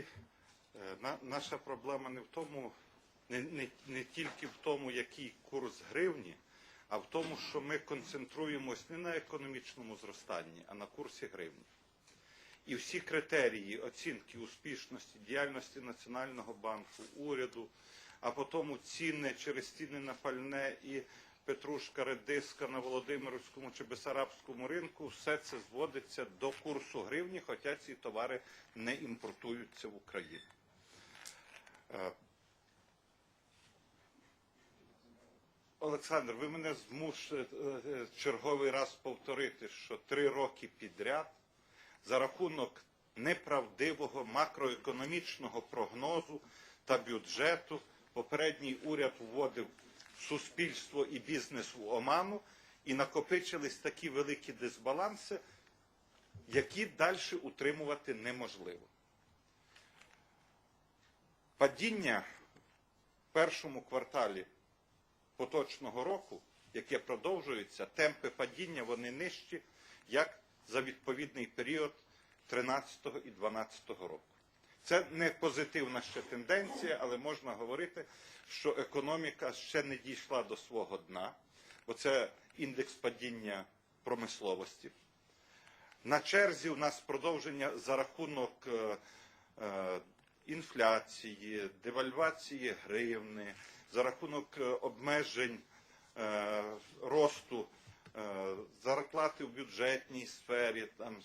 взагалі е, на- наша проблема не в тому, не, не, не тільки в тому, який курс гривні, а в тому, що ми концентруємось не на економічному зростанні, а на курсі гривні. І всі критерії оцінки успішності діяльності Національного банку, уряду, а потім ціни через ціни на пальне і петрушка, редиска на Володимирському чи Бесарабському ринку, все це зводиться до курсу гривні, хоча ці товари не імпортуються в Україну. Е, Олександр, ви мене змусите е, черговий раз повторити, що три роки підряд за рахунок неправдивого макроекономічного прогнозу та бюджету попередній уряд вводив суспільство і бізнес в оману і накопичились такі великі дисбаланси, які далі утримувати неможливо. Падіння в першому кварталі поточного року, яке продовжується, темпи падіння вони нижчі, як за відповідний період 13 і 12 року. Це не позитивна ще тенденція, але можна говорити, що економіка ще не дійшла до свого дна, бо це індекс падіння промисловості. На черзі у нас продовження за рахунок е, е, інфляції, девальвації гривни, за рахунок е, обмежень росту зарплати в бюджетній сфері, там,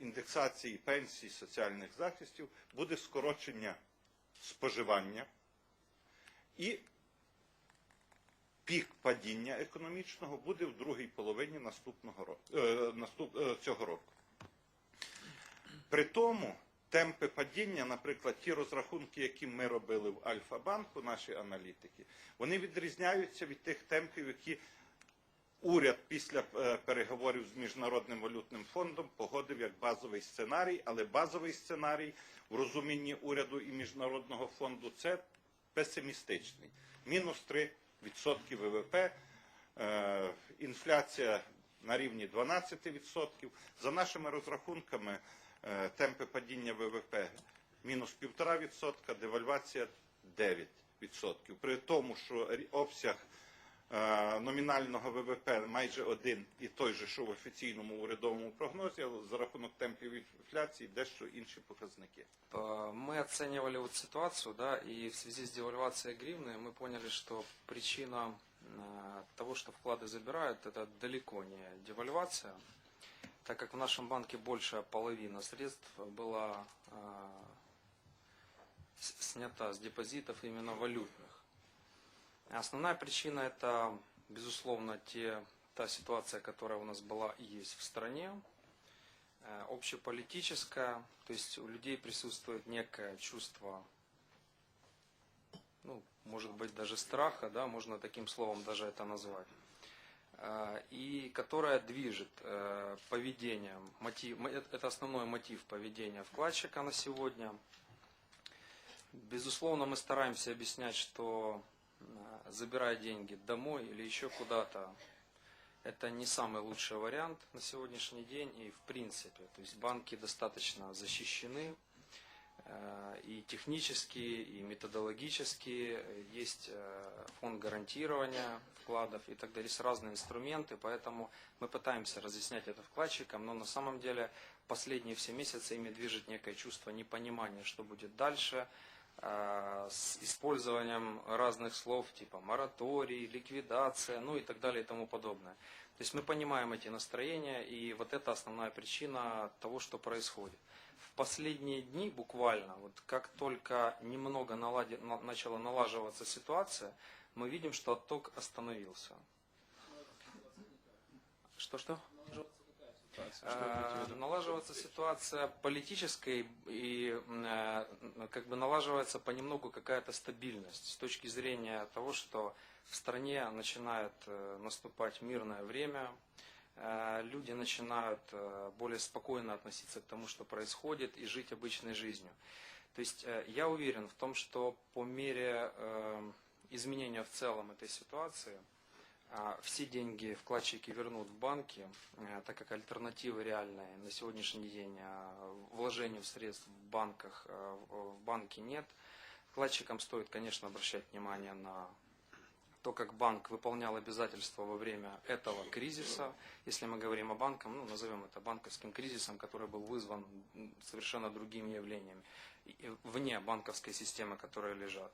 індексації пенсій, соціальних захистів, буде скорочення споживання і пік падіння економічного буде в другій половині наступного року, е, е, цього року. При тому темпи падіння, наприклад, ті розрахунки, які ми робили в Альфа-банку, наші аналітики, вони відрізняються від тих темпів, які уряд після е, переговорів з Міжнародним валютним фондом погодив як базовий сценарій, але базовий сценарій в розумінні уряду і Міжнародного фонду це песимістичний. Мінус 3% ВВП, е, інфляція на рівні 12%. За нашими розрахунками, е, темпи падіння ВВП мінус 1,5%, девальвація 9%. При тому, що обсяг номінального ВВП майже один і той же, що в офіційному урядовому прогнозі, але за рахунок темпів інфляції дещо інші показники. Э, Мы оценивали вот ситуацию, да, и в связи с девальвацией гривны мы поняли, что причина э, того, что вклады забирают, это далеко не девальвация, так как в нашем банке большая половина средств была э, с- снята с депозитов именно валютных. Основная причина это, безусловно, те, та ситуация, которая у нас была и есть в стране, э, общеполитическая, то есть у людей присутствует некое чувство, ну, может быть, даже страха, да, можно таким словом даже это назвать, э, и которая движет э, поведением, мотив, мо- это основной мотив поведения вкладчика на сегодня. Безусловно, мы стараемся объяснять, что забирая деньги домой или еще куда-то, это не самый лучший вариант на сегодняшний день и в принципе. То есть банки достаточно защищены э, и технически, и методологически. Есть э, фонд гарантирования вкладов и так далее. Есть разные инструменты, поэтому мы пытаемся разъяснять это вкладчикам, но на самом деле последние все месяцы ими движет некое чувство непонимания, что будет дальше, э, с использованием разных слов типа мораторий, ликвидация, ну и так далее и тому подобное. То есть мы понимаем эти настроения, и вот это основная причина того, что происходит. В последние дни буквально, вот как только немного налади- на- начала налаживаться ситуация, мы видим, что отток остановился. Что-что? Э, налаживается ситуация политическая и э, как бы налаживается понемногу какая-то стабильность с точки зрения того, что в стране начинает э, наступать мирное время, э, люди начинают более спокойно относиться к тому, что происходит, и жить обычной жизнью. То есть я уверен в том, что по мере изменения в целом этой ситуации, а, все деньги вкладчики вернут в банки, э, так как альтернативы реальной на сегодняшний день а, вложению средств в банках э, в банке нет. Вкладчикам стоит, конечно, обращать внимание на то, как банк выполнял обязательства во время этого кризиса. Если мы говорим о банках, ну, назовем это банковским кризисом, который был вызван совершенно другими явлениями, вне банковской системы, которые лежат.